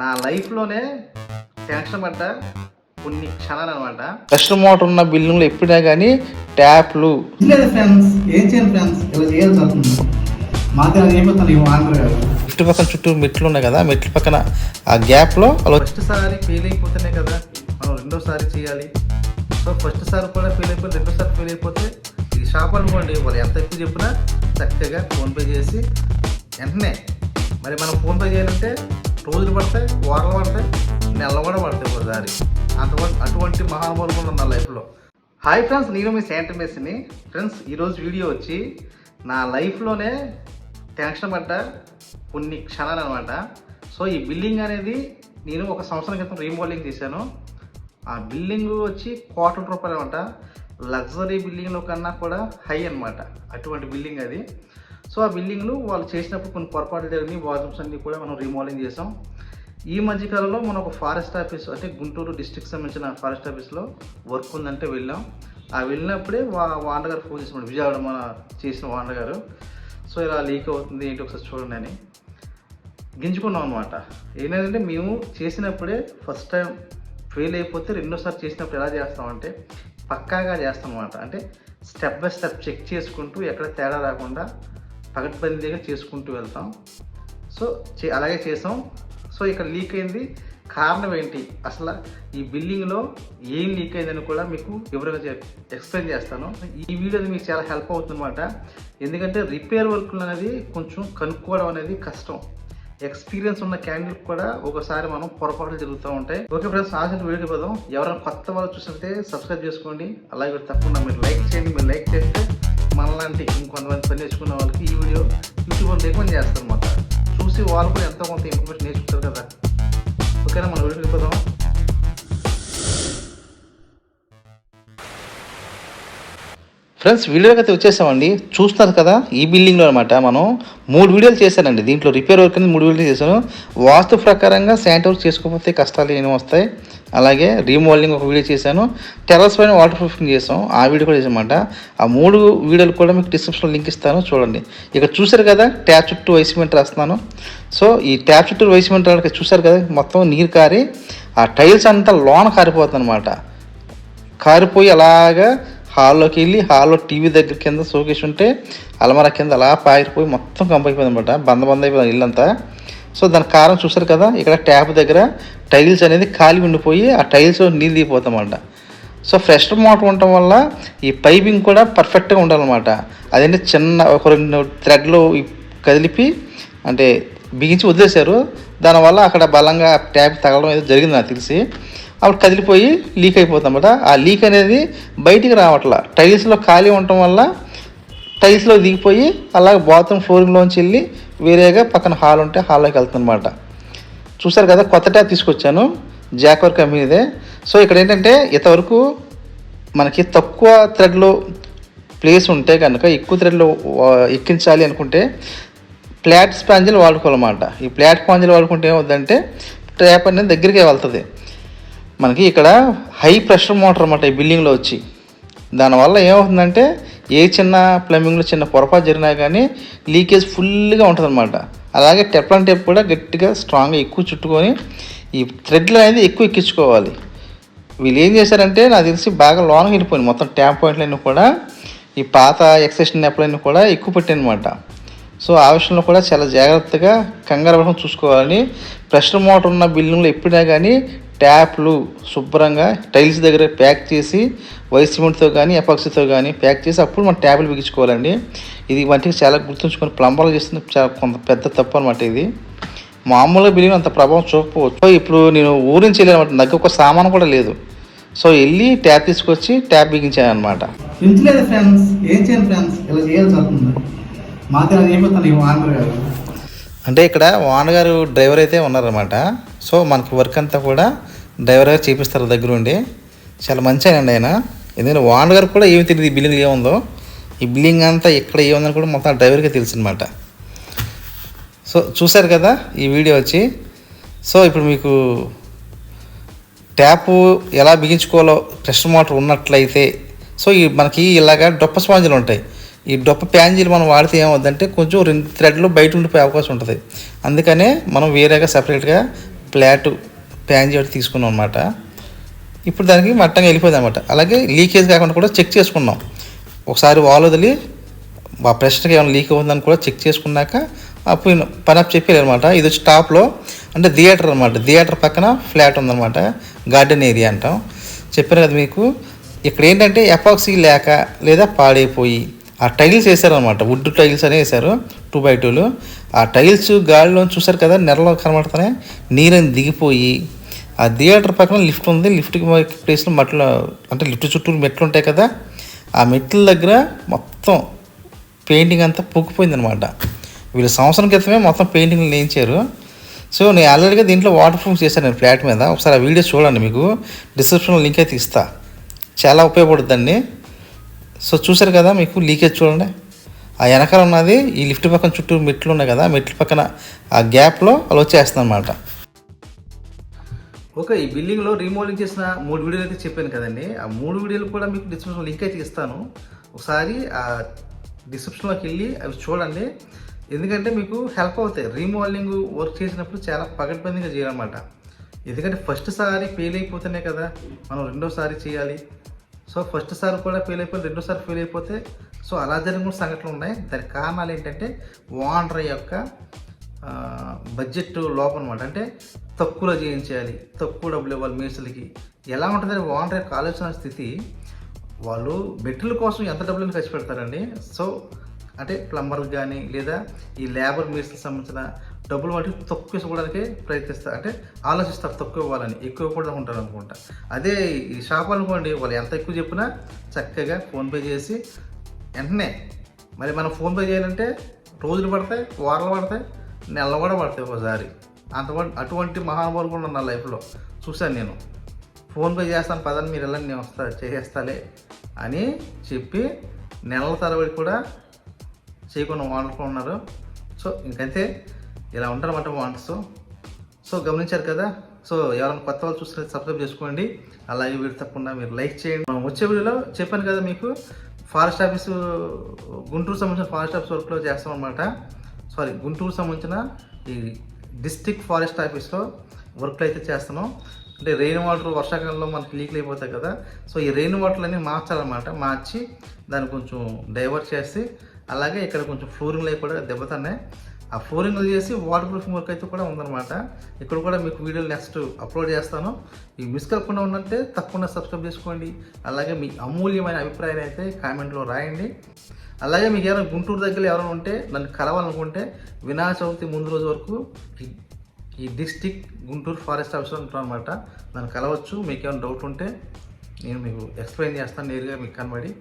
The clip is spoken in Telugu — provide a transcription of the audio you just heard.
నా లైఫ్లోనే టెన్షన్ పడ్డ కొన్ని క్షణాలు అనమాట ప్రెషర్ మోటార్ ఉన్న బిల్డింగ్లు ఎప్పుడైనా కానీ ట్యాప్లు. లేదు ఫ్రెండ్స్ ఏం చేయను ఫ్రెండ్స్ ఇలా చేయాల్సి వస్తుంది. అది ఏమవుతుంది గారు పక్కన చుట్టూ మెట్లు ఉన్నాయి కదా మెట్ల పక్కన ఆ గ్యాప్లో ఫస్ట్ సారి ఫెయిల్ అయిపోతేనే కదా మనం రెండోసారి చేయాలి. సో ఫస్ట్ సారి కూడా ఫెయిల్ అయిపోతే రెండోసారి ఫెయిల్ అయిపోతే ఈ షాప్ అనుకోండి వాళ్ళు ఎంత ఎక్కువ చెప్పినా చక్కగా ఫోన్పే చేసి వెంటనే మరి మనం ఫోన్పే చేయాలంటే రోజులు పడతాయి వారాలు పడతాయి నెలలు కూడా పడతాయి ఒకసారి. అటువంటి అటువంటి మహానుభావులు కూడా నా లైఫ్లో. హాయ్ ఫ్రెండ్స్ నేను మీ శాంటర్ మెస్సిని ఫ్రెండ్స్ ఈరోజు వీడియో వచ్చి నా లైఫ్లోనే టెన్షన్ పడ్డ కొన్ని క్షణాలు అనమాట సో ఈ బిల్డింగ్ అనేది నేను ఒక సంవత్సరం క్రితం రీమోడలింగ్ చేశాను. ఆ బిల్డింగ్ వచ్చి కోట్ల రూపాయలు అనమాట లగ్జరీ బిల్డింగ్లో కన్నా కూడా హై అనమాట అటువంటి బిల్డింగ్ అది. సో ఆ బిల్డింగ్లు వాళ్ళు చేసినప్పుడు కొన్ని పొరపాట్లు జరిగినాయి వాష్రూమ్స్ అన్ని కూడా మనం రీమోడలింగ్ చేసాం ఈ మధ్యకాలంలో మనం ఒక ఫారెస్ట్ ఆఫీస్ అంటే గుంటూరు డిస్ట్రిక్ట్ సంబంధించిన ఫారెస్ట్ ఆఫీస్లో వర్క్ ఉందంటే వెళ్ళాం. ఆ వెళ్ళినప్పుడే వా వాండగారు ఫోన్ చేసిన విజయవాడ మన చేసిన వాండగారు. సో ఇలా లీక్ అవుతుంది ఏంటి ఒకసారి చూడండి అని గింజుకున్నాం అనమాట ఏంటంటే మేము చేసినప్పుడే ఫస్ట్ టైం ఫెయిల్ అయిపోతే రెండోసారి చేసినప్పుడు ఎలా చేస్తామంటే పక్కాగా చేస్తాం అనమాట అంటే స్టెప్ బై స్టెప్ చెక్ చేసుకుంటూ ఎక్కడ తేడా రాకుండా పగటిబందీగా చేసుకుంటూ వెళ్తాం. సో చే అలాగే చేసాం. సో ఇక్కడ లీక్ అయింది. కారణం ఏంటి? అసలు ఈ బిల్డింగ్లో ఏం లీక్ అయిందని కూడా మీకు వివరంగా ఎక్స్ప్లెయిన్ చేస్తాను. ఈ వీడియో మీకు చాలా హెల్ప్ అవుతుందన్నమాట. ఎందుకంటే రిపేర్ వర్క్లు అనేది కొంచెం కనుక్కోవడం అనేది కష్టం. ఎక్స్పీరియన్స్ ఉన్న క్యాండిడేట్ కూడా ఒకసారి మనం పొరపాట్లు జరుగుతూ ఉంటాయి. ఓకే ఫ్రెండ్స్ ఆశ వీడియో పోదాం ఎవరైనా కొత్త వాళ్ళు చూసినట్టే సబ్స్క్రైబ్ చేసుకోండి. అలాగే తప్పకుండా మీరు లైక్ చేయండి. మీరు లైక్ చేస్తే మనలాంటి ఇంకొంతమంది పని నేర్చుకున్న వాళ్ళకి ఈ వీడియో యూట్యూబ్ రికమెండ్ చేస్తారు అనమాట చూసి వాళ్ళు కూడా ఎంతో కొంత ఇన్ఫర్మేషన్ నేర్చుకుంటారు కదా. ఓకేనా మన వీడియోకి పోదాం ఫ్రెండ్స్ వీడియోకి అయితే వచ్చేసామండి. చూస్తున్నారు కదా ఈ బిల్డింగ్లో అనమాట మనం మూడు వీడియోలు చేశానండి. దీంట్లో రిపేర్ వర్క్ అనేది మూడు వీడియోలు చేశాను. వాస్తు ప్రకారంగా శానిటైజ్ చేసుకోకపోతే కష్టాలు ఏమి వస్తాయి? అలాగే రీమోడలింగ్ ఒక వీడియో చేశాను. టెర్రస్ పైన వాటర్ ప్రూఫింగ్ చేసాం ఆ వీడియో కూడా చేసామంట ఆ మూడు వీడియోలు కూడా మీకు డిస్క్రిప్షన్లో లింక్ ఇస్తాను చూడండి. ఇక్కడ చూశారు కదా ట్యాప్ చుట్టూ వైసిమెంట్ రాస్తున్నాను. సో ఈ ట్యాప్ చుట్టూ వైసిమెంట్ రాక చూశారు కదా మొత్తం నీరు కారి ఆ టైల్స్ అంతా లోన కారిపోతుంది అనమాట కారిపోయి అలాగా హాల్లోకి వెళ్ళి హాల్లో టీవీ దగ్గర కింద షోకేసి ఉంటే అలమర కింద అలా పారిపోయి మొత్తం కంపైపోయింది అనమాట బంద బంద అయిపోయింది ఇల్లంతా. సో దాని కారణం చూసారు కదా ఇక్కడ ట్యాప్ దగ్గర టైల్స్ అనేది ఖాళీ ఉండిపోయి ఆ టైల్స్ నీళ్ళు దిగిపోతామంట సో ఫ్రెష్ మోటర్ ఉండటం వల్ల ఈ పైపింగ్ కూడా పర్ఫెక్ట్గా ఉండాలన్నమాట. అదేంటి చిన్న ఒక రెండు థ్రెడ్లు కదిలిపి అంటే బిగించి వదిలేశారు. దానివల్ల అక్కడ బలంగా ట్యాప్ తగలడం ఏదో జరిగింది నాకు తెలిసి. అప్పుడు కదిలిపోయి లీక్ అయిపోతుందన్నమాట. ఆ లీక్ అనేది బయటికి రావట్లా. టైల్స్లో ఖాళీ ఉండటం వల్ల టైల్స్లో దిగిపోయి అలా బాత్రూమ్ ఫ్లోరింగ్లోంచి వెళ్ళి వేరేగా పక్కన హాల్ ఉంటే హాల్లోకి వెళ్తుందన్నమాట. చూసారు కదా కొత్త ట్యాప్ తీసుకొచ్చాను జాక్వర్ కంపెనీదే. సో ఇక్కడ ఏంటంటే ఇంతవరకు మనకి తక్కువ థ్రెడ్లో ప్లేస్ ఉంటే కనుక ఎక్కువ థ్రెడ్లో ఎక్కించాలి అనుకుంటే ఫ్లాట్ స్పాంజిల్ వాడుకోవాలన్నమాట. ఈ ఫ్లాట్ స్పాంజిల్ వాడుకుంటే ఏమవుతుందంటే ట్యాప్ అనేది దగ్గరికి వెళ్తుంది. మనకి ఇక్కడ హై ప్రెషర్ మోటార్ అన్నమాట ఈ బిల్డింగ్లో వచ్చి. దానివల్ల ఏమవుతుందంటే ఏ చిన్న ప్లంబింగ్లో చిన్న పొరపాటు జరిగినా కానీ లీకేజ్ ఫుల్గా ఉంటుంది అనమాట అలాగే టెప్లాన్ టేప్ కూడా గట్టిగా స్ట్రాంగ్గా ఎక్కువ చుట్టుకొని ఈ థ్రెడ్లు అనేది ఎక్కువ ఎక్కించుకోవాలి. వీళ్ళు ఏం చేశారంటే నాకు తెలిసి బాగా లోనగా వెళ్ళిపోయింది. మొత్తం ట్యాప్ పాయింట్లన్నీ కూడా ఈ పాత ఎక్సెషన్ నెప్లన్నీ కూడా ఎక్కువ పెట్టాయి అనమాట సో ఆ విషయంలో కూడా చాలా జాగ్రత్తగా కంగారు పడకుండా చూసుకోవాలని ప్రెషర్ మోటార్ ఉన్న బిల్డింగ్లో ఎప్పుడైనా కానీ ట్యాప్లు శుభ్రంగా టైల్స్ దగ్గర ప్యాక్ చేసి వైట్ సిమెంట్తో కానీ ఎపాక్సీతో కానీ ప్యాక్ చేసి అప్పుడు మనం ట్యాబ్లు బిగించుకోవాలండి. ఇది వంటికి చాలా గుర్తుంచుకొని ప్లంబర్లు చేస్తుంది చాలా కొంత పెద్ద తప్పు అనమాట ఇది. మామూలుగా బిల్డింగ్ అంత ప్రభావం చూపవచ్చు. ఇప్పుడు నేను ఊరి నుంచి వెళ్ళాను దగ్గర ఒక సామాన్ కూడా లేదు. సో వెళ్ళి ట్యాప్ తీసుకొచ్చి ట్యాప్ బిగించాను అనమాట లేదు ఫ్రెండ్స్ ఏం చేయను ఫ్రెండ్స్? ఇలా చేయాల్సి గారు అంటే ఇక్కడ వాన్ గారు డ్రైవర్ అయితే ఉన్నారనమాట సో మనకి వర్క్ అంతా కూడా డ్రైవర్ గారు చేపిస్తారు దగ్గర ఉండి. చాలా మంచి ఆయన. ఆయన ఎందుకంటే వాన్ గారు కూడా ఏమి తెలియదు ఈ బిల్డింగ్ ఏముందో. ఈ బిల్డింగ్ అంతా ఎక్కడ ఏముందని కూడా మొత్తం డ్రైవర్కే తెలుసు అనమాట సో చూశారు కదా ఈ వీడియో వచ్చి. సో ఇప్పుడు మీకు ట్యాప్ ఎలా బిగించుకోవాలో ప్రెషర్ మోటార్ ఉన్నట్లయితే. సో ఈ మనకి ఇలాగా డొప్ప స్పాంజులు ఉంటాయి. ఈ డొప్ప ప్యాంజీలు మనం వాడితే ఏమవుద్దంటే కొంచెం రెండు థ్రెడ్లు బయట ఉండిపోయే అవకాశం ఉంటుంది. అందుకనే మనం వేరేగా సపరేట్గా ఫ్లాట్ ప్యాన్ ఒకటి తీసుకున్నాం అనమాట ఇప్పుడు దానికి మట్టంగా వెళ్ళిపోయింది అనమాట అలాగే లీకేజ్ కాకుండా కూడా చెక్ చేసుకున్నాం. ఒకసారి వాల్ వదిలి ఆ ప్రెషర్కి ఏమైనా లీక్ అవుతుందని కూడా చెక్ చేసుకున్నాక అప్పుడు పని అప్ చెప్పారు అనమాట ఇది వచ్చి టాప్లో అంటే థియేటర్ అనమాట థియేటర్ పక్కన ఫ్లాట్ ఉందన్నమాట. గార్డెన్ ఏరియా అంటాం. చెప్పాను కదా మీకు. ఇక్కడ ఏంటంటే ఎపాక్సీ లేక లేదా పాడైపోయి ఆ టైల్స్ వేసారనమాట వుడ్ టైల్స్ అనే వేశారు. టూ బై టూలు. ఆ టైల్స్ గాలిలో చూసారు కదా నెలలో కనబడుతున్నాయి నీరని దిగిపోయి ఆ థియేటర్ పక్కన లిఫ్ట్ ఉంది. లిఫ్ట్కి ప్లేస్లో మట్లు అంటే లిఫ్ట్ చుట్టూ మెట్లు ఉంటాయి కదా ఆ మెట్ల దగ్గర మొత్తం పెయింటింగ్ అంతా పొక్కుపోయింది అనమాట వీళ్ళు సంవత్సరం క్రితమే మొత్తం పెయింటింగ్లు నేయించారు. సో నేను ఆల్రెడీగా దీంట్లో వాటర్ ప్రూఫ్ చేశాను నేను ఫ్లాట్ మీద. ఒకసారి ఆ వీడియో చూడండి మీకు. డిస్క్రిప్షన్లో లింక్ అయితే ఇస్తా. చాలా ఉపయోగపడుతుందండి సో చూసారు కదా మీకు లీకేజ్ చూడండి. ఆ వెనకాల ఉన్నది ఈ లిఫ్ట్ పక్కన చుట్టూ మెట్లు ఉన్నాయి కదా మెట్ల పక్కన ఆ గ్యాప్లో వాళ్ళు వచ్చేస్తుంది అనమాట ఓకే ఈ బిల్డింగ్లో రీమోడలింగ్ చేసిన మూడు వీడియోలు అయితే చెప్పాను కదండి. ఆ మూడు వీడియోలు కూడా మీకు డిస్క్రిప్షన్ లింక్ అయితే ఇస్తాను. ఒకసారి ఆ డిస్క్రిప్షన్లోకి వెళ్ళి అవి చూడండి. ఎందుకంటే మీకు హెల్ప్ అవుతాయి. రీమోడలింగ్ వర్క్ చేసినప్పుడు చాలా పగడ్బందీగా చేయాలన్నమాట. ఎందుకంటే ఫస్ట్ సారి ఫెయిల్ అయిపోతేనే కదా మనం రెండోసారి చేయాలి. సో ఫస్ట్ సారి కూడా ఫెయిల్ అయిపోయి రెండోసారి ఫెయిల్ అయిపోతే సో అలా జరిగిన సంఘటనలు ఉన్నాయి. దానికి కారణాలు ఏంటంటే ఓనర్ యొక్క బడ్జెట్ లోపం అనమాట అంటే తక్కువలో చేయించాలి తక్కువ డబ్బులు ఇవ్వాలి మేసులకి ఎలా ఉంటుందని ఓనర్ యొక్క ఆలోచన స్థితి వాళ్ళు బెడ్ల కోసం ఎంత డబ్బులు ఖర్చు పెడతారండి? సో అంటే ప్లంబర్ కానీ లేదా ఈ లేబర్ మేస్కి సంబంధించిన డబ్బులు వాటికి తక్కువ ఇవ్వడానికి ప్రయత్నిస్తారు అంటే ఆలోచిస్తారు తక్కువ ఇవ్వాలని ఎక్కువ కూడా ఉంటారు అనుకుంటా. అదే ఈ షాప్ అనుకోండి వాళ్ళు ఎంత ఎక్కువ చెప్పినా చక్కగా ఫోన్పే చేసి వెంటనే మరి మనం ఫోన్పే చేయాలంటే రోజులు పడతాయి వారాలు పడతాయి నెలలు కూడా పడతాయి ఒకసారి. అంత అటువంటి మహానుభావులు కూడా నా లైఫ్లో. చూశాను నేను. ఫోన్పే చేస్తాను పదని మీరు వెళ్ళండి నేను వస్తా చేసేస్తాలే అని చెప్పి నెలల తరబడి కూడా చేయకుండా వాడుకుంటున్నారు సో ఇంకైతే. ఇలా ఉంటారన్నమాట వాంట్స్ సో గమనించారు కదా? సో ఎవరైనా కొత్త వాళ్ళు చూస్తే సబ్స్క్రైబ్ చేసుకోండి. అలాగే వీడు తప్పకుండా మీరు లైక్ చేయండి. మనం వచ్చే వీడియోలో చెప్పాను కదా మీకు ఫారెస్ట్ ఆఫీసు గుంటూరు సంబంధించిన ఫారెస్ట్ ఆఫీస్ వర్క్లో చేస్తాం అనమాట సారీ గుంటూరు సంబంధించిన ఈ డిస్టిక్ ఫారెస్ట్ ఆఫీస్లో వర్క్లు అయితే చేస్తున్నాం అంటే రెయిన్ వాటర్ వర్షాకాలంలో మనకి లీక్లు అయిపోతాయి కదా. సో ఈ రెయిన్ వాటర్ అన్ని మార్చాలన్నమాట. మార్చి దాన్ని కొంచెం డైవర్ట్ చేసి అలాగే ఇక్కడ కొంచెం ఫ్లోరింగ్లు అవి కూడా దెబ్బతున్నాయి. ఆ ఫ్లోరింగ్లు చేసి వాటర్ ప్రూఫింగ్ వర్క్ అయితే కూడా ఉందన్నమాట. ఇక్కడ కూడా మీకు వీడియోలు నెక్స్ట్ అప్లోడ్ చేస్తాను. ఇవి మిస్ కాకుండా ఉన్నట్టే తప్పకుండా సబ్స్క్రైబ్ చేసుకోండి. అలాగే మీ అమూల్యమైన అభిప్రాయాన్ని అయితే కామెంట్లో రాయండి. అలాగే మీకు ఎవరైనా గుంటూరు దగ్గర ఎవరైనా ఉంటే నన్ను కలవాలనుకుంటే వినాయక చవితి ముందు రోజు వరకు ఈ- ఈ డిస్టిక్ గుంటూరు ఫారెస్ట్ ఆఫీసర్ ఉంటాను అనమాట నన్ను కలవచ్చు. మీకు ఏమైనా డౌట్ ఉంటే నేను మీకు ఎక్స్ప్లెయిన్ చేస్తాను నేరుగా మీకు కనబడి.